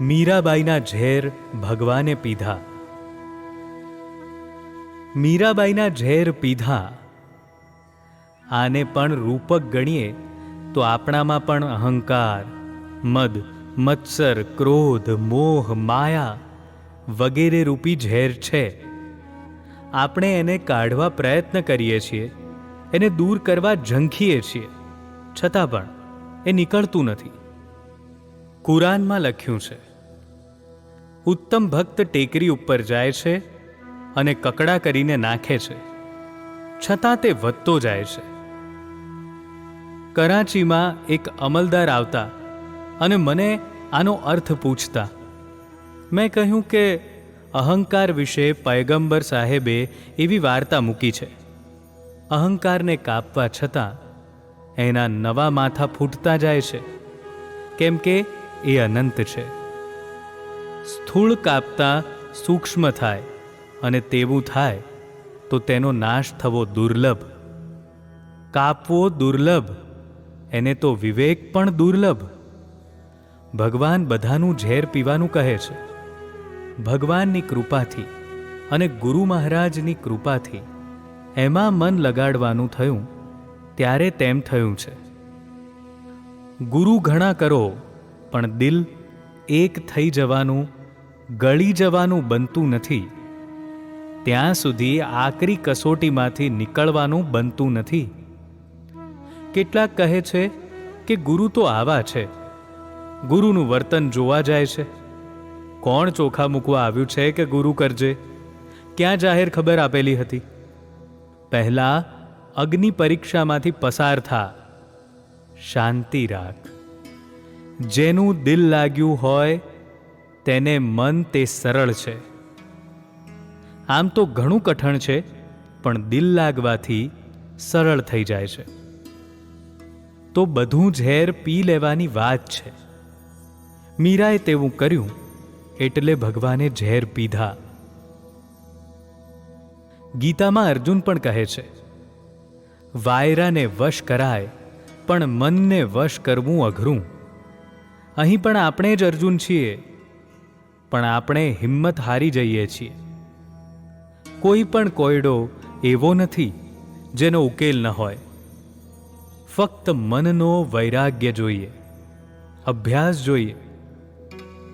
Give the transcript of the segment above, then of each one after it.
મીરાબાઈના ઝેર ભગવાને પીધા. મીરાબાઈના ઝેર પીધા. આને પણ રૂપક ગણીએ તો આપણામાં પણ અહંકાર, મદ, મત્સર, ક્રોધ, મોહ, માયા વગેરે રૂપી ઝેર છે. આપણે એને કાઢવા પ્રયત્ન કરીએ છીએ, એને દૂર કરવા ઝંખીએ છીએ. છતાં પણ એ નીકળતું નથી. કુરાનમાં લખ્યું છે, ઉત્તમ ભક્ત ટેકરી ઉપર જાય છે અને કકડા કરીને નાખે છે, છતાં તે વધતો જાય છે. કરાચીમાં એક અમલદાર આવતા અને મને આનો અર્થ પૂછતા, મેં કહ્યું કે અહંકાર વિશે પયગંબર સાહેબે એવી વાર્તા મૂકી છે. અહંકારને કાપવા છતાં એના નવા માથા ફૂટતા જાય છે. કેમ કે એ અનંત છે. સ્થૂળ કાપતા સૂક્ષ્મ થાય અને તેવું થાય તો તેનો નાશ થવો દુર્લભ. કાપવો દુર્લભ, એને તો વિવેક પણ દુર્લભ. ભગવાન બધાનું ઝેર પીવાનું કહે છે. ભગવાનની કૃપાથી અને ગુરુ મહારાજની કૃપાથી એમાં મન લગાડવાનું થયું, ત્યારે તેમ થયું છે. ગુરુ ઘણા કરો પણ દિલ એક થઈ જવાનું, ગળી જવાનું બનતું નથી. ત્યાં સુધી આકરી કસોટીમાંથી નીકળવાનું બનતું નથી. કેટલાક કહે છે કે ગુરુ તો આવા છે. ગુરુનું વર્તન જોવા જાય છે. કોણ ચોખા મૂકવા આવ્યું છે કે ગુરુ કરજે? ક્યાં જાહેર ખબર આપેલી હતી? પહેલા અગ્નિ પરીક્ષામાંથી પસાર થા. શાંતિ રાખ. જેનું દિલ લાગ્યું હોય, તેને મન તે સરળ છે. આમ તો ઘણું કઠણ છે, પણ દિલ લાગવાથી સરળ થઈ જાય છે. તો બધું ઝેર પી લેવાની વાત છે. મીરાએ તેવું કર્યું, એટલે ભગવાને ઝેર પીધા. ગીતામાં અર્જુન પણ કહે છે, વાયરાને વશ કરાય, પણ મનને વશ કરવું અઘરું. અહીં પણ આપણે જ અર્જુન છીએ. પણ આપણે હિંમત હારી જઈએ છીએ. કોઈ પણ કોયડો એવો નથી જેનો ઉકેલ ન હોય. ફક્ત મનનો વૈરાગ્ય જોઈએ. અભ્યાસ જોઈએ.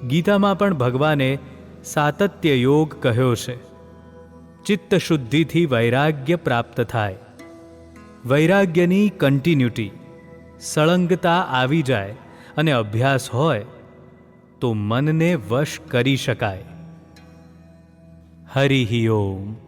ગીતામાં પણ ભગવાને સાતત્ય યોગ કહ્યો છે. ચિત્ત શુદ્ધિથી વૈરાગ્ય પ્રાપ્ત થાય. વૈરાગ્યની કન્ટિન્યુટી સળંગતા આવી જાય. અને અભ્યાસ હોય તો મનને વશ કરી શકાય. હરિ ઓમ.